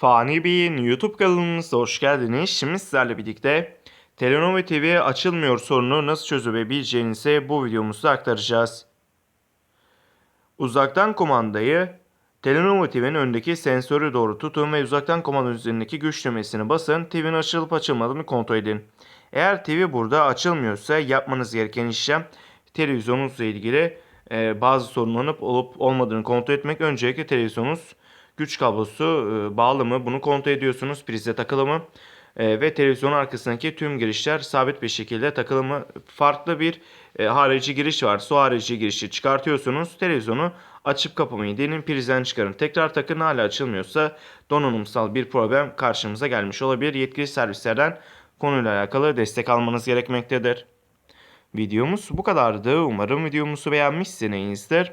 Fani Bey'in YouTube kanalımıza hoş geldiniz. Şimdi sizlerle birlikte Telenova TV açılmıyor sorunu nasıl çözebileceğinizi bu videomuzda aktaracağız. Uzaktan kumandayı Telenova TV'nin öndeki sensörü doğru tutun ve uzaktan kumanda üzerindeki güç düğmesini basın. TV'nin açılıp açılmadığını kontrol edin. Eğer TV burada açılmıyorsa yapmanız gereken işlem televizyonunuzla ilgili bazı sorunların olup olmadığını kontrol etmek. Öncelikle televizyonunuz güç kablosu e, bağlı mı bunu kontrol ediyorsunuz. Prize takılı mı? E, ve televizyonun arkasındaki tüm girişler sabit bir şekilde takılı mı? Farklı bir e, harici giriş varsa o harici girişi çıkartıyorsunuz. Televizyonu açıp kapamayı deneyin prizden çıkarın. Tekrar takın hala açılmıyorsa donanımsal bir problem karşımıza gelmiş olabilir. Yetkili servislerden konuyla alakalı destek almanız gerekmektedir. Videomuz bu kadardı. Umarım videomuzu beğenmişsinizdir.